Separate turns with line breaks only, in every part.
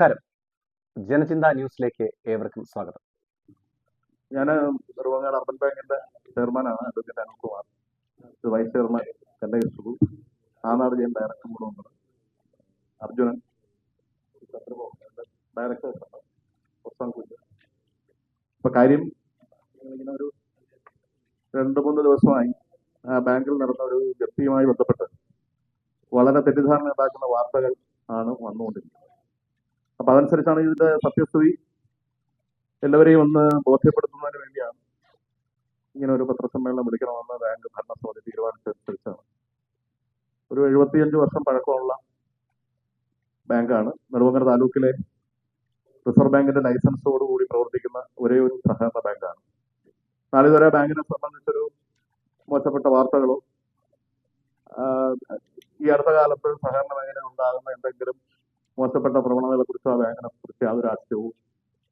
നമസ്കാരം. ജനചിന്ത ന്യൂസിലേക്ക് ഏവർക്കും സ്വാഗതം.
ഞാൻ നെടുമങ്ങാട് അർബൻ ബാങ്കിന്റെ ചെയർമാനാണ് advocate Anilkumar. Vice chairman Chennai Sukhu Anad Jayan director കൂടെ ഉണ്ട്. അർജുനൻ ഡയറക്ടർ ഇപ്പൊ കാര്യം ഇങ്ങനെ ഒരു രണ്ട് മൂന്ന് ദിവസമായി ബാങ്കിൽ നടന്ന ഒരു ജപ്തിയുമായി ബന്ധപ്പെട്ട് വളരെ തെറ്റിദ്ധാരണ ഉണ്ടാക്കുന്ന വാർത്തകൾ ആണ് വന്നുകൊണ്ടിരിക്കുന്നത്. അപ്പൊ അതനുസരിച്ചാണ് ഇതിന്റെ സത്യസ്ഥിതി എല്ലാവരെയും ഒന്ന് ബോധ്യപ്പെടുത്തുന്നതിന് വേണ്ടിയാണ് ഇങ്ങനെ ഒരു പത്രസമ്മേളനം വിളിക്കണമെന്ന് ബാങ്ക് ഭരണസമിതി തീരുമാനിച്ചതനുസരിച്ചാണ് ഒരു എഴുപത്തിയഞ്ച് വർഷം പഴക്കമുള്ള ബാങ്കാണ്. നെടുമങ്ങര താലൂക്കിലെ റിസർവ് ബാങ്കിന്റെ ലൈസൻസോടുകൂടി പ്രവർത്തിക്കുന്ന ഒരേ ഒരു സഹകരണ ബാങ്കാണ്. നാളിതുവരെ ബാങ്കിനെ സംബന്ധിച്ചൊരു മോശപ്പെട്ട വാർത്തകളോ ഈ അടുത്ത കാലത്ത് സഹകരണ മേഖലയിൽ ഉണ്ടാകുന്ന എന്തെങ്കിലും മോശപ്പെട്ട പ്രവണതകളെ കുറിച്ചോ യാതൊരു ആശയവും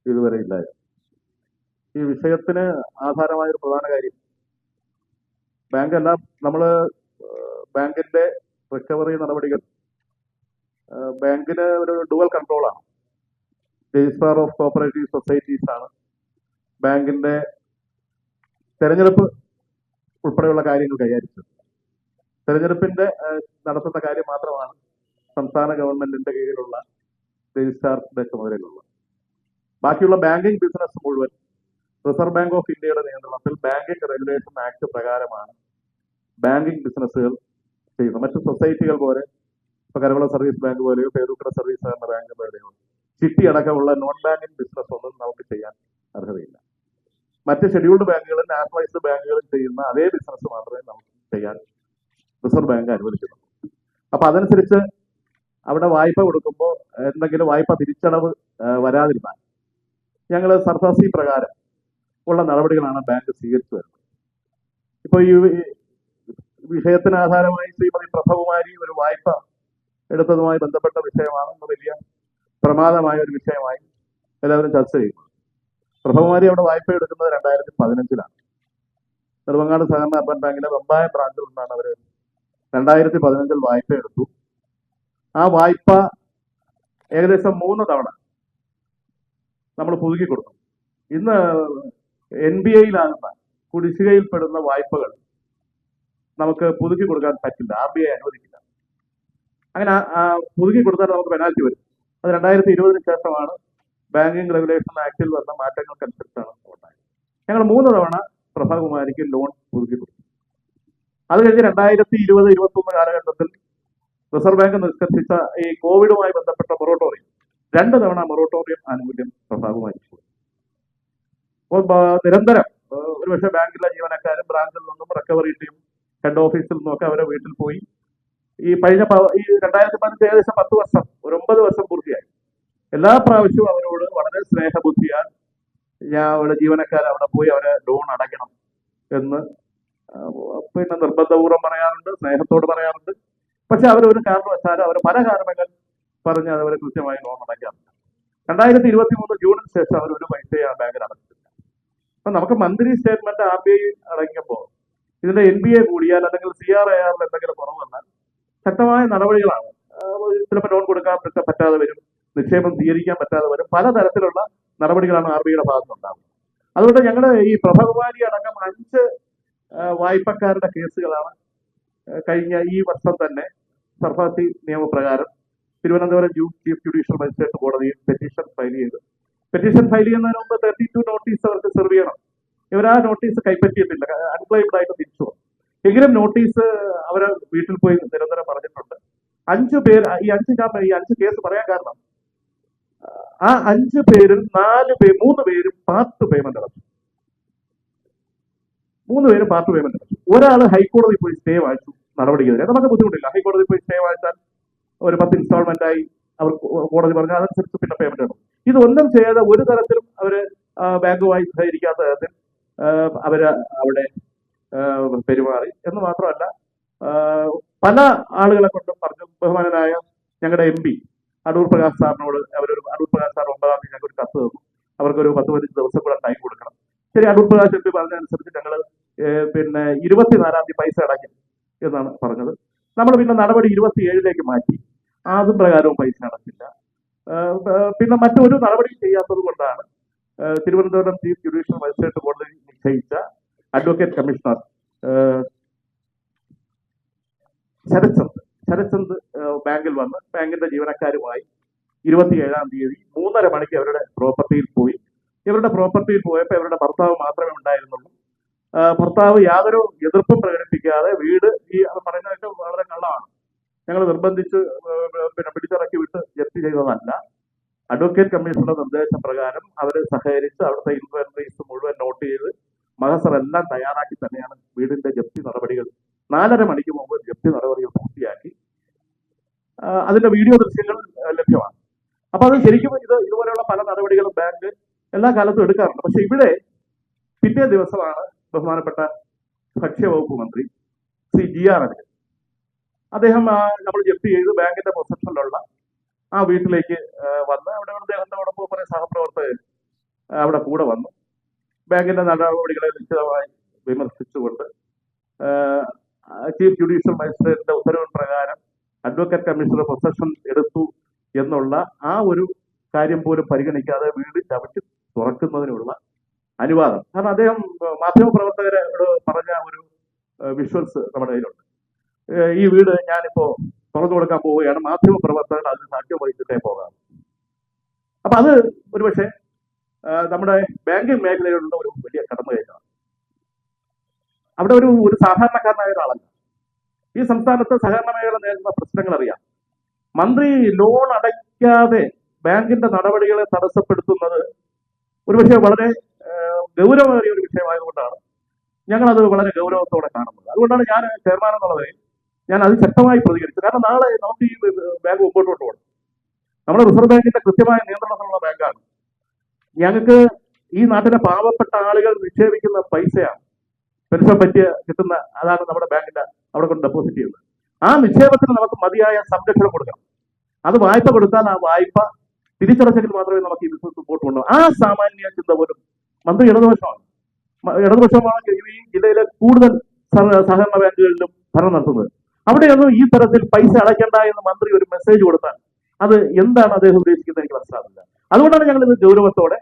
ഇതുവരെ ഇല്ലായിരുന്നു. ഈ വിഷയത്തിന് ആധാരമായ ഒരു പ്രധാന കാര്യം ബാങ്ക് എല്ലാം നമ്മൾ ബാങ്കിന്റെ റിക്കവറി നടപടികൾ ബാങ്കിന് ഒരു ഡുവൽ കൺട്രോളാണ്. രജിസ്ട്രാർ ഓഫ് കോപ്പറേറ്റീവ് സൊസൈറ്റീസ് ആണ് ബാങ്കിന്റെ തെരഞ്ഞെടുപ്പ് ഉൾപ്പെടെയുള്ള കാര്യങ്ങൾ കൈകാര്യം തെരഞ്ഞെടുപ്പിന്റെ നടത്തുന്ന കാര്യം മാത്രമാണ് സംസ്ഥാന ഗവൺമെന്റിന്റെ കീഴിലുള്ള രജിസ്ട്രാർസിന്റെ ചുമതലയിലുള്ള ബാക്കിയുള്ള ബാങ്കിംഗ് ബിസിനസ് മുഴുവൻ റിസർവ് ബാങ്ക് ഓഫ് ഇന്ത്യയുടെ നിയന്ത്രണത്തിൽ ബാങ്കിംഗ് റെഗുലേഷൻ ആക്ട് പ്രകാരമാണ് ബാങ്കിംഗ് ബിസിനസ്സുകൾ ചെയ്യുന്നത്. മറ്റു സൊസൈറ്റികൾ പോലെ ഇപ്പൊ കരവള സർവീസ് ബാങ്ക് പോലെയോ പേരൂക്കട സർവീസ് സഹകരണ ബാങ്ക് പോലെയോ ചിട്ടി അടക്കമുള്ള നോൺ ബാങ്കിംഗ് ബിസിനസ് ഒന്നും നമുക്ക് ചെയ്യാൻ അർഹതയില്ല. മറ്റ് ഷെഡ്യൂൾഡ് ബാങ്കുകളും നാഷണലൈസ്ഡ് ബാങ്കുകളും ചെയ്യുന്ന അതേ ബിസിനസ് മാത്രമേ നമുക്ക് ചെയ്യാൻ റിസർവ് ബാങ്ക് അനുവദിക്കുന്നുള്ളൂ. അപ്പൊ അതനുസരിച്ച് അവിടെ വായ്പ കൊടുക്കുമ്പോൾ എന്തെങ്കിലും വായ്പ തിരിച്ചടവ് വരാതിരുന്നാൽ ഞങ്ങൾ സർഫാസി പ്രകാരം ഉള്ള നടപടികളാണ് ബാങ്ക് സ്വീകരിച്ചു വരുന്നത്. ഇപ്പോൾ ഈ വിഷയത്തിന് ആധാരമായി ശ്രീമതി പ്രഭകുമാരി ഒരു വായ്പ എടുത്തതുമായി ബന്ധപ്പെട്ട വിഷയമാണെന്ന് വലിയ പ്രമാദമായ ഒരു വിഷയമായി എല്ലാവരും ചർച്ച ചെയ്യുന്നു. പ്രഭകുമാരി അവിടെ വായ്പ എടുക്കുന്നത് രണ്ടായിരത്തി പതിനഞ്ചിലാണ് നെടുമങ്ങാട് സഹകരണ അർബൻ ബാങ്കിലെ വെമ്പായ ബ്രാഞ്ചിൽ നിന്നാണ് അവർ രണ്ടായിരത്തി പതിനഞ്ചിൽ വായ്പ എടുത്തു. ആ വായ്പ ഏകദേശം മൂന്ന് തവണ നമ്മൾ പുതുക്കി കൊടുക്കും ഇന്ന് എൻ ബി കുടിശ്ശികയിൽ കുടിശ്ശികയിൽപ്പെടുന്ന വായ്പകൾ നമുക്ക് പുതുക്കി കൊടുക്കാൻ പറ്റില്ല. ആർ ബി ഐ അനുവദിക്കില്ല. അങ്ങനെ പുതുക്കി കൊടുത്താൽ നമുക്ക് പെനാൽറ്റി വരും. അത് രണ്ടായിരത്തി ഇരുപതിന് ശേഷമാണ് ബാങ്കിങ് റെഗുലേഷൻ ആക്ടിൽ വന്ന മാറ്റങ്ങൾക്കനുസരിച്ചാണ് ഉണ്ടായത്. ഞങ്ങൾ മൂന്ന് തവണ പ്രഭാകുമാരിക്ക് ലോൺ പുതുക്കി കൊടുത്തു. അത് കഴിഞ്ഞ് രണ്ടായിരത്തി ഇരുപത് ഇരുപത്തി ഒന്ന് കാലഘട്ടത്തിൽ റിസർവ് ബാങ്ക് നിഷ്കർഷിച്ച ഈ കോവിഡുമായി ബന്ധപ്പെട്ട മൊറട്ടോറിയം. രണ്ട് തവണ മൊറട്ടോറിയം ആനുകൂല്യം പ്രസാദമായിരിക്കും അപ്പോൾ നിരന്തരം ഒരുപക്ഷെ ബാങ്കിലെ ജീവനക്കാരും ബ്രാഞ്ചിൽ നിന്നും റിക്കവറി ടീം ഹെഡ് ഓഫീസിൽ നിന്നൊക്കെ അവരെ വീട്ടിൽ പോയി. ഈ കഴിഞ്ഞ ഈ രണ്ടായിരത്തി പതിനഞ്ച് ഏകദേശം പത്ത് വർഷം ഒരു ഒമ്പത് വർഷം പൂർത്തിയായി. എല്ലാ പ്രാവശ്യവും അവരോട് വളരെ സ്നേഹബുദ്ധിയാൽ ഞാൻ അവിടെ ജീവനക്കാർ അവിടെ പോയി അവരെ ലോൺ അടയ്ക്കണം എന്ന് പിന്നെ നിർബന്ധപൂർവം പറയാറുണ്ട് സ്നേഹത്തോട് പറയാറുണ്ട്. പക്ഷെ ഒരു കാരണവശാലും അവർ പല കാരണങ്ങൾ പറഞ്ഞ് അവരെ കൃത്യമായി ലോൺ അടയ്ക്കാറില്ല രണ്ടായിരത്തി ഇരുപത്തി മൂന്ന് ജൂണിന് ശേഷം അവർ ഒരു പൈസയെ ആ ബാങ്കിൽ അടച്ചിട്ടില്ല. അപ്പൊ നമുക്ക് monthly statement R B I അടങ്ങിയപ്പോ ഇതിന്റെ എൻ ബി എ കൂടിയാൽ അല്ലെങ്കിൽ സി ആർ ഐ ആറിൽ എന്തെങ്കിലും കുറവ് വന്നാൽ ശക്തമായ നടപടികളാണ്. ചിലപ്പോൾ ലോൺ കൊടുക്കാൻ പറ്റ- പറ്റാതെ വരും. നിക്ഷേപം സ്വീകരിക്കാൻ പറ്റാതെ വരും. പലതരത്തിലുള്ള നടപടികളാണ് ആർ ബി ഐയുടെ ഭാഗത്തുണ്ടാകുന്നത് അതുകൊണ്ട് ഞങ്ങൾ ഈ പ്രഭകുമാരി അടക്കം അഞ്ച് വായ്പക്കാരുടെ കേസുകളാണ് കഴിഞ്ഞ ഈ വർഷം തന്നെ സർഫാസി നിയമപ്രകാരം തിരുവനന്തപുരം ചീഫ് ജുഡീഷ്യൽ മജിസ്ട്രേറ്റ് കോടതിയിൽ പെറ്റീഷൻ ഫയൽ ചെയ്ത്. പെറ്റീഷൻ ഫയൽ ചെയ്യുന്നതിന് മുമ്പ് തേർട്ടി ടു നോട്ടീസ് അവർക്ക് സെർവ് ചെയ്യണം. ഇവർ ആ നോട്ടീസ് കൈപ്പറ്റിയിട്ടില്ല. അൺക്ലൈംഡ് ആയിട്ട് തിരിച്ചു എങ്കിലും നോട്ടീസ് അവരെ വീട്ടിൽ പോയി നിരന്തരം പറഞ്ഞിട്ടുണ്ട്. അഞ്ചു പേര് ഈ അഞ്ച് ഈ അഞ്ച് കേസ് പറയാൻ കാരണം ആ അഞ്ച് പേരിൽ നാല് പേര് മൂന്ന് പേര് പാർട്ട് പേയ്മെന്റ് അടച്ചു മൂന്ന് പേര് പാർട്ട് പേയ്മെന്റ് അടച്ചു ഒരാൾ ഹൈക്കോടതി പോയി സ്റ്റേ വാങ്ങിച്ചു നടപടിക്കെതിരെ. നമുക്ക് ബുദ്ധിമുട്ടില്ല. ഹൈക്കോടതി പോയി സ്റ്റേ വായിച്ചാൽ ഒരു പത്ത് ഇൻസ്റ്റാൾമെന്റ് ആയി അവർ കോടതി പറഞ്ഞു അതനുസരിച്ച് പിന്നെ പേയ്മെന്റ് ഇടും ഇതൊന്നും ചെയ്യാതെ ഒരു തരത്തിലും അവർ ബാങ്കുമായി സഹകരിക്കാത്ത തരത്തിൽ അവർ അവിടെ പെരുമാറി. എന്ന് മാത്രമല്ല പല ആളുകളെ കൊണ്ടും പറഞ്ഞു ബഹുമാനനായ ഞങ്ങളുടെ എം പി അടൂർ പ്രകാശ് സാറിനോട് അവരൊരു അടൂർ പ്രകാശ് സാർ ഒമ്പതാം തീയതി ഞങ്ങൾക്ക് ഒരു കത്ത് തന്നു. അവർക്കൊരു പത്ത് പതിനഞ്ച് ദിവസം കൂടെ ടൈം കൊടുക്കണം. ശരി അടൂർ പ്രകാശ് എം പി പറഞ്ഞതനുസരിച്ച് ഞങ്ങൾ പിന്നെ ഇരുപത്തിനാലാം തീയതി പൈസ അടയ്ക്കും. എന്നാണ് പറഞ്ഞത്. നമ്മൾ പിന്നെ നടപടി ഇരുപത്തിയേഴിലേക്ക് മാറ്റി. അതും പ്രകാരവും പൈസ അടച്ചില്ല. പിന്നെ മറ്റൊരു നടപടി ചെയ്യാത്തത് കൊണ്ടാണ് തിരുവനന്തപുരം ചീഫ് ജുഡീഷ്യൽ മജിസ്ട്രേറ്റ് കോടതി നിശ്ചയിച്ച അഡ്വക്കേറ്റ് കമ്മീഷണർ ശരത്ചന്ദ്. ശരത്ചന്ദ് ബാങ്കിൽ വന്ന് ബാങ്കിന്റെ ജീവനക്കാരുമായി ഇരുപത്തിയേഴാം തീയതി മൂന്നര മണിക്ക് അവരുടെ പ്രോപ്പർട്ടിയിൽ പോയി. ഇവരുടെ പ്രോപ്പർട്ടിയിൽ പോയപ്പോൾ ഇവരുടെ ഭർത്താവ് മാത്രമേ ഉണ്ടായിരുന്നുള്ളൂ. ഭർത്താവ് യാതൊരു എതിർപ്പും പ്രകടിപ്പിക്കാതെ വീട് ഈ പറയുന്നതൊക്കെ വളരെ കള്ളമാണ്. ഞങ്ങൾ നിർബന്ധിച്ച് പിന്നെ പിടിച്ചിറക്കി വിട്ട് ജപ്തി ചെയ്തതല്ല. അഡ്വക്കേറ്റ് കമ്മീഷണറുടെ നിർദ്ദേശപ്രകാരം അവർ സഹകരിച്ച് അവിടുത്തെ ഇൻവെൻട്രീസ് മുഴുവൻ നോട്ട് ചെയ്ത് മഹസർ എല്ലാം തയ്യാറാക്കി തന്നെയാണ് വീടിന്റെ ജപ്തി നടപടികൾ. നാലര മണിക്ക് മുമ്പ് ജപ്തി നടപടികൾ പൂർത്തിയാക്കി. അതിന്റെ വീഡിയോ ദൃശ്യങ്ങൾ ലഭ്യമാണ്. അപ്പൊ അത് ശരിക്കും ഇത് ഇതുപോലെയുള്ള പല നടപടികളും ബാങ്ക് എല്ലാ കാലത്തും എടുക്കാറുണ്ട്. പക്ഷെ ഇവിടെ പിറ്റേ ദിവസമാണ് ബഹുമാനപ്പെട്ട ഭക്ഷ്യവകുപ്പ് മന്ത്രി ശ്രീ ജി ആർ അനിൽ. അദ്ദേഹം നമ്മൾ ജപ്തി ചെയ്ത് ബാങ്കിന്റെ പൊസഷനിലുള്ള ആ വീട്ടിലേക്ക് വന്ന് അവിടെ അദ്ദേഹത്തോടൊപ്പം കുറെ സഹപ്രവർത്തകർ അവിടെ കൂടെ വന്നു. ബാങ്കിന്റെ നടപടികളെ നിശ്ചിതമായി വിമർശിച്ചുകൊണ്ട് ചീഫ് ജുഡീഷ്യൽ മജിസ്ട്രേറ്റിന്റെ ഉത്തരവ് പ്രകാരം അഡ്വക്കേറ്റ് കമ്മീഷണർ പൊസഷൻ എടുത്തു എന്നുള്ള ആ ഒരു കാര്യം പോലും പരിഗണിക്കാതെ വീട് ചവിട്ടി തുറക്കുന്നതിനുള്ള അനുവാദം. കാരണം അദ്ദേഹം മാധ്യമപ്രവർത്തകരോട് പറഞ്ഞ ഒരു വിഷ്വൽസ് നമ്മുടെ കയ്യിലുണ്ട്. ഈ വീട് ഞാനിപ്പോ തുറന്നു കൊടുക്കാൻ പോവുകയാണ്. മാധ്യമപ്രവർത്തകർ അതിന് സാക്ഷ്യം വഹിച്ചിട്ടേ പോകാം അപ്പൊ അത് ഒരുപക്ഷെ നമ്മുടെ ബാങ്കിങ് മേഖലയിലുള്ള ഒരു വലിയ കടന്നുകയറ്റമാണ് അവിടെ ഒരു ഒരു സാധാരണക്കാരനായ ഒരാളല്ല. ഈ സംസ്ഥാനത്ത് സഹകരണ മേഖല നേരിടുന്ന പ്രശ്നങ്ങൾ അറിയാം. മന്ത്രി ലോൺ അടയ്ക്കാതെ ബാങ്കിന്റെ നടപടികളെ തടസ്സപ്പെടുത്തുന്നത് ഒരുപക്ഷെ വളരെ ഗൗരവമേറിയ ഒരു വിഷയമായതുകൊണ്ടാണ് ഞങ്ങളത് വളരെ ഗൗരവത്തോടെ കാണുന്നത്. അതുകൊണ്ടാണ് ഞാൻ ചെയർമാൻ എന്നുള്ളത് ഞാൻ അത് ശക്തമായി പ്രതികരിച്ചത്. കാരണം നാളെ നമുക്ക് ഈ ബാങ്ക് മുമ്പോട്ട് കൊണ്ടുപോകണം നമ്മുടെ റിസർവ് ബാങ്കിന്റെ കൃത്യമായ നിയന്ത്രണത്തിലുള്ള ബാങ്കാണ്. ഞങ്ങൾക്ക് ഈ നാട്ടിലെ പാവപ്പെട്ട ആളുകൾ നിക്ഷേപിക്കുന്ന പൈസയാണ് പെൻഷൻ പറ്റിയ കിട്ടുന്ന അതാണ് നമ്മുടെ ബാങ്കിന്റെ അവിടെ കൊണ്ട് ഡെപ്പോസിറ്റ് ചെയ്യുന്നത്. ആ നിക്ഷേപത്തിന് നമുക്ക് മതിയായ സംരക്ഷണം കൊടുക്കണം. അത് വായ്പ കൊടുത്താൽ ആ വായ്പ തിരിച്ചടച്ചെങ്കിൽ മാത്രമേ നമുക്ക് ഈ ബിസിനസ് മുമ്പോട്ട് കൊണ്ടുപോകും ആ സാമാന്യ ചിന്ത പോലും മന്ത്രി ഇടതുപക്ഷമാണ്. ഇടതുപക്ഷമാണ് ഈ ജില്ലയിലെ കൂടുതൽ സഹകരണ ബാങ്കുകളിലും ഭരണം നടത്തുന്നത്. അവിടെയൊന്നും ഈ തരത്തിൽ പൈസ അടയ്ക്കണ്ട എന്ന് മന്ത്രി ഒരു മെസ്സേജ് കൊടുത്താൽ അത് എന്താണ് അദ്ദേഹം ഉദ്ദേശിക്കുന്നത് എനിക്ക് മനസ്സിലാകുന്നില്ല അതുകൊണ്ടാണ് ഞങ്ങൾ ഇത് ഗൗരവത്തോടെ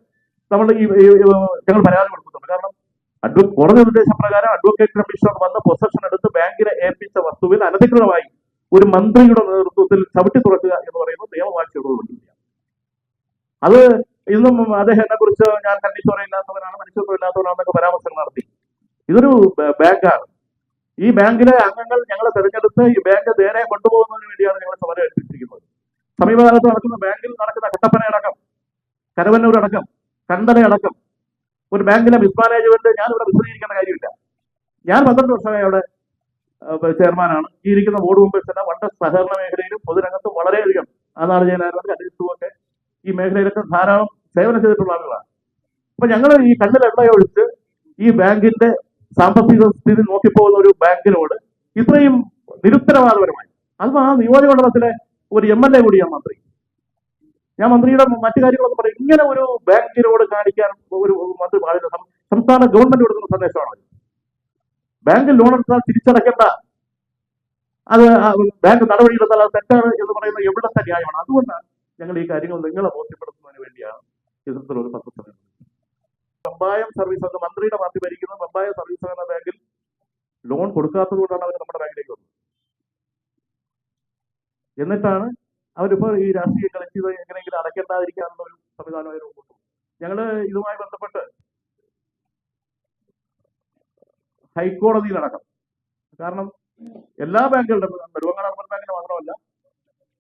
നമ്മൾ ഈ ഞങ്ങൾ പരാതി കൊടുക്കുന്നുണ്ട്. കാരണം അഡ്വ കോടതി നിർദ്ദേശപ്രകാരം അഡ്വക്കേറ്റ് കമ്മീഷണർ വന്ന് പൊസഷൻ എടുത്ത് ബാങ്കിനെ ഏൽപ്പിച്ച വസ്തുവിൽ അനധികൃതമായി ഒരു മന്ത്രിയുടെ നേതൃത്വത്തിൽ ചവിട്ടി തുറക്കുക എന്ന് പറയുന്നത് നിയമവാഴ്ചയോട് അത് ഇന്നും അദ്ദേഹത്തെ കുറിച്ച് ഞാൻ കണ്ടീശ്വരയില്ലാത്തവനാണ് മനുഷ്യത്വമില്ലാത്തവനാണെന്നൊക്കെ പരാമർശം നടത്തി. ഇതൊരു ബാങ്കാണ്. ഈ ബാങ്കിലെ അംഗങ്ങൾ ഞങ്ങളെ തെരഞ്ഞെടുത്ത് ഈ ബാങ്ക് നേരെ കൊണ്ടുപോകുന്നതിന് വേണ്ടിയാണ് ഞങ്ങൾ സമരം ഏൽപ്പിച്ചിരിക്കുന്നത്. സമീപകാലത്ത് നടക്കുന്ന ബാങ്കിൽ നടക്കുന്ന കട്ടപ്പനയടക്കം കരവന്നൂരടക്കം കണ്ടനയടക്കം ഒരു ബാങ്കിലെ മിസ്മാനേജ്മെന്റ് ഞാൻ ഇവിടെ വിശദീകരിക്കേണ്ട കാര്യമില്ല. ഞാൻ പന്ത്രണ്ട് വർഷമായി അവിടെ ചെയർമാനാണ്. ഈ ഇരിക്കുന്ന ബോർഡ് മെമ്പേഴ്സ് എല്ലാം വളരെ സഹകരണ മേഖലയിലും പൊതുരംഗത്തും വളരെയധികം ആ നാട് ചെയ്യാനായിരുന്നു അന്വേഷിച്ചുമൊക്കെ ഈ മേഖലയിലൊക്കെ ധാരാളം സേവനം ചെയ്തിട്ടുള്ള ആളുകളാണ്. അപ്പൊ ഞങ്ങൾ ഈ കണ്ണിൽ എണ്ണയൊഴിച്ച് ഈ ബാങ്കിന്റെ സാമ്പത്തിക സ്ഥിതി നോക്കിപ്പോകുന്ന ഒരു ബാങ്കിനോട് ഇത്രയും നിരുത്തരവാദപരമായി. അതും ആ നിയോജകമണ്ഡലത്തിലെ ഒരു എം എൽ എ കൂടിയാണ് മന്ത്രി. ഞാൻ മന്ത്രിയുടെ മറ്റു കാര്യങ്ങളൊക്കെ പറയും ഇങ്ങനെ ഒരു ബാങ്കിനോട് കാണിക്കാൻ ഒരു മന്ത്രി പാടില്ല സംസ്ഥാന ഗവൺമെന്റ് കൊടുക്കുന്ന സന്ദേശമാണ്. ബാങ്ക് ലോൺ എടുത്താൽ തിരിച്ചടയ്ക്കേണ്ട. അത് ബാങ്ക് നടപടിയെടുത്താൽ അത് തെറ്റാണ് എന്ന് പറയുന്നത് എവിടത്തെ ന്യായമാണ്. അതുകൊണ്ടാണ് ഞങ്ങൾ ഈ കാര്യങ്ങൾ നിങ്ങളെ ബോധ്യപ്പെടുത്തുന്നതിന് വേണ്ടിയാണ് ഇത്തരത്തിലൊരു പത്രസമയം പമ്പായം സർവീസ് അത് മന്ത്രിയുടെ പാർട്ടി ഭരിക്കുന്ന. പമ്പായം സർവീസ് എന്ന ബാങ്കിൽ ലോൺ കൊടുക്കാത്തത് കൊണ്ടാണ് അവർ നമ്മുടെ ബാങ്കിലേക്ക് വന്നത്. എന്നിട്ടാണ് അവരിപ്പോൾ ഈ രാഷ്ട്രീയ കളിച്ച് ഇത് എങ്ങനെയെങ്കിലും അടയ്ക്കേണ്ടാതിരിക്കാനുള്ള ഒരു സംവിധാനമായി കൊണ്ടു ഞങ്ങൾ ഇതുമായി ബന്ധപ്പെട്ട് ഹൈക്കോടതിയിലടക്കം. കാരണം എല്ലാ ബാങ്കുകളുടെ നെടുവങ്ങാട് അർബൻ ബാങ്കിന് മാത്രമല്ല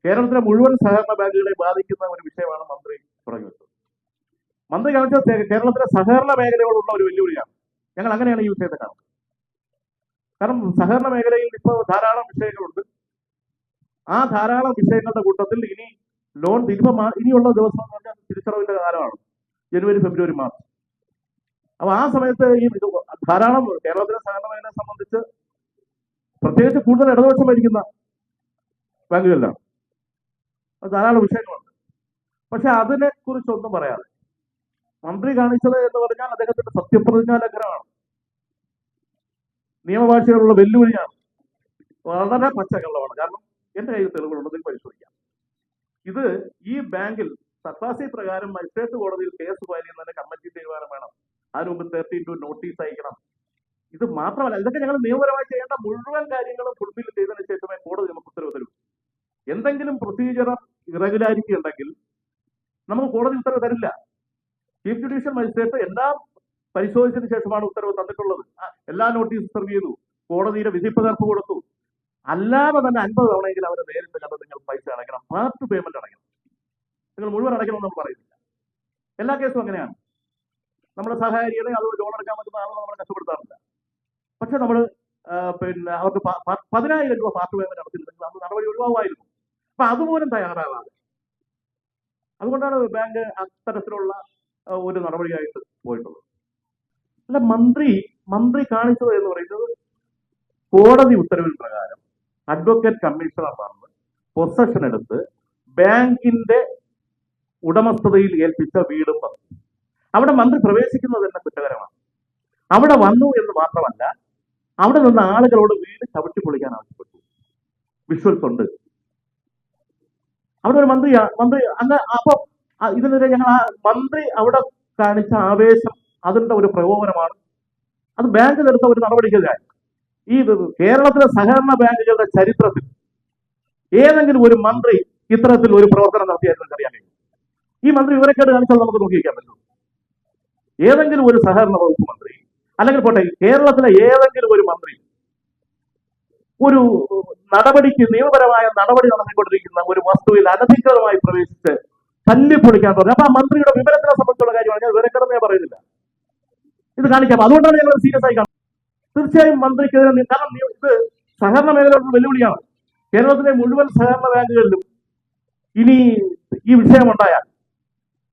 കേരളത്തിലെ മുഴുവൻ സഹകരണ ബാങ്കുകളെ ബാധിക്കുന്ന ഒരു വിഷയമാണ് മന്ത്രി തുടങ്ങി മന്ത്രി കാണിച്ച കേ- കേരളത്തിലെ സഹകരണ മേഖലയോടുള്ള ഒരു വെല്ലുവിളിയാണ്. ഞങ്ങൾ അങ്ങനെയാണ് ഈ വിഷയത്തെ കാണുന്നത് കാരണം സഹകരണ മേഖലയിൽ ഇപ്പോൾ ധാരാളം വിഷയങ്ങളുണ്ട്. ആ ധാരാളം വിഷയങ്ങളുടെ കൂട്ടത്തിൽ ഇനി ലോൺ ഇനിയിപ്പോ ഇനിയുള്ള ദിവസം എന്ന് പറഞ്ഞാൽ തിരിച്ചടവിന്റെ കാലമാണ്. ജനുവരി ഫെബ്രുവരി മാർച്ച്. അപ്പൊ ആ സമയത്ത് ഈ ധാരാളം കേരളത്തിലെ സഹകരണ മേഖലയെ സംബന്ധിച്ച് പ്രത്യേകിച്ച് കൂടുതൽ ഇടതുപക്ഷം ഭരിക്കുന്ന ബാങ്കുകളിലാണ്. ധാരാളം വിഷയങ്ങളുണ്ട്. പക്ഷെ അതിനെ കുറിച്ചൊന്നും പറയാതെ മന്ത്രി കാണിച്ചത് എന്ന് പറഞ്ഞാൽ അദ്ദേഹത്തിന്റെ സത്യപ്രതിജ്ഞാ ലംഘനമാണ് നിയമഭാഷയോടുള്ള വെല്ലുവിളിയാണ്. വളരെ പച്ചക്കള്ളമാണ്. കാരണം എന്റെ കയ്യിൽ തെളിവുകളുണ്ടെങ്കിൽ പരിശോധിക്കാം. ഇത് ഈ ബാങ്കിൽ സർഫാസി പ്രകാരം മജിസ്ട്രേറ്റ് കോടതിയിൽ കേസ് ഫയൽ ചെയ്യുന്നതിന് കമ്മിറ്റി തീരുമാനം വേണം. അതിനു മുമ്പ് തേർട്ടി ടു നോട്ടീസ് അയക്കണം. ഇത് മാത്രമല്ല ഇതൊക്കെ ഞങ്ങൾ നിയമപരമായി ചെയ്യേണ്ട മുഴുവൻ കാര്യങ്ങളും ഫുൾഫിൽ ചെയ്തതിനു ശേഷമേ കോടതി നമുക്ക് ഉത്തരവ് തരൂ എന്തെങ്കിലും പ്രൊസീജിയർ ഇറഗുലാരിറ്റി ഉണ്ടെങ്കിൽ നമുക്ക് കോടതി ഉത്തരവ് തരില്ല. ചീഫ് ജുഡീഷ്യൽ മജിസ്ട്രേറ്റ് എല്ലാം പരിശോധിച്ചതിന് ശേഷമാണ് ഉത്തരവ് തന്നിട്ടുള്ളത്. എല്ലാ നോട്ടീസും സെർവ് ചെയ്തു. കോടതിയുടെ വിധിപ്പകർപ്പ് കൊടുത്തു. അല്ലാതെ തന്നെ അൻപത് തവണയെങ്കിൽ അവരെ നേരിട്ട് കണ്ട് നിങ്ങൾ പൈസ അടയ്ക്കണം. പാർട്ട് പേയ്മെന്റ് അടയ്ക്കണം. നിങ്ങൾ മുഴുവൻ അടയ്ക്കണമെന്ന് നമ്മൾ പറയുന്നില്ല എല്ലാ കേസും അങ്ങനെയാണ്. നമ്മുടെ സഹായികളെ അത് ലോൺ എടുക്കാൻ പറ്റുന്ന ആളുകൾ നമ്മളെ കഷ്ടപ്പെടുത്താറില്ല. പക്ഷെ നമ്മൾ പിന്നെ അവർക്ക് പതിനായിരം രൂപ പാർട്ട് പേയ്മെന്റ് നടത്തിയിരുന്നെങ്കിൽ അത് നടപടി ഒഴിവാകുമായിരുന്നു. അപ്പൊ അതുപോലും തയ്യാറാകാതെ. അതുകൊണ്ടാണ് ബാങ്ക് അത്തരത്തിലുള്ള ഒരു നടപടിയായിട്ട് പോയിട്ടുള്ളത്. അല്ല മന്ത്രി മന്ത്രി കാണിച്ചത് എന്ന് പറയുന്നത് കോടതി ഉത്തരവിൻ പ്രകാരം അഡ്വക്കേറ്റ് കമ്മീഷണർ വന്ന് പൊസഷൻ എടുത്ത് ബാങ്കിന്റെ ഉടമസ്ഥതയിൽ ഏൽപ്പിച്ച വീടും വന്നു. അവിടെ മന്ത്രി പ്രവേശിക്കുന്നത് തന്നെ കുറ്റകരമാണ്. അവിടെ വന്നു എന്ന് മാത്രമല്ല അവിടെ നിന്ന് ആളുകളോട് വീട് ചവിട്ടി പൊളിക്കാൻ ആവശ്യപ്പെട്ടു. വിഷ്വൽസ് ഉണ്ട്. അവിടെ ഒരു മന്ത്രി മന്ത്രി അങ്ങ് അപ്പൊ ഇതിനെതിരെ ഞങ്ങൾ ആ മന്ത്രി അവിടെ കാണിച്ച ആവേശം അതിന്റെ ഒരു പ്രകോപനമാണ്. അത് ബാങ്ക് നിർത്ത ഒരു നടപടിക്കെതിരായി ഈ കേരളത്തിലെ സഹകരണ ബാങ്കുകളുടെ ചരിത്രത്തിൽ ഏതെങ്കിലും ഒരു മന്ത്രി ഇത്തരത്തിൽ ഒരു പ്രവർത്തനം നടത്തിയായിരുന്നു അറിയാൻ കഴിയും. ഈ മന്ത്രി വിവരക്കേട് കാണിച്ചാൽ നമുക്ക് നോക്കിയിരിക്കാൻ പറ്റും. ഏതെങ്കിലും ഒരു സഹകരണ വകുപ്പ് മന്ത്രി അല്ലെങ്കിൽ പോട്ടെ കേരളത്തിലെ ഏതെങ്കിലും ഒരു മന്ത്രി ഒരു നടപടിക്ക് നിയമപരമായ നടപടി നടത്തിക്കൊണ്ടിരിക്കുന്ന ഒരു വസ്തുവിൽ അനധികൃതമായി പ്രവേശിച്ച് തല്ലിപ്പൊളിക്കാൻ പറഞ്ഞു അപ്പൊ ആ മന്ത്രിയുടെ വിവരത്തിനെ സംബന്ധിച്ചുള്ള കാര്യമാണ് ഞാൻ വിവരക്കേടെന്ന് പറയുന്നില്ല. ഇത് കാണിക്കാം. അതുകൊണ്ടാണ് ഞങ്ങൾ സീരിയസ് ആയി കാണുന്നത്. തീർച്ചയായും മന്ത്രിക്കെതിരെ കാരണം ഇത് സഹകരണ മേഖലയുടെ വെല്ലുവിളിയാണ്. കേരളത്തിലെ മുഴുവൻ സഹകരണ ബാങ്കുകളിലും ഇനി ഈ വിഷയമുണ്ടായാൽ.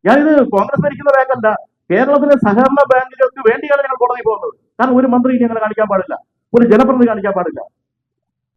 ഞാനിത് കോൺഗ്രസ് ഭരിക്കുന്ന ബാങ്കല്ല. കേരളത്തിലെ സഹകരണ ബാങ്കുകൾക്ക് വേണ്ടിയാണ് ഞങ്ങൾ കോടതി പോകുന്നത്. കാരണം ഒരു മന്ത്രി ഇനി അങ്ങനെ കാണിക്കാൻ പാടില്ല. ഒരു ജനപ്രതിനിധി കാണിക്കാൻ പാടില്ല.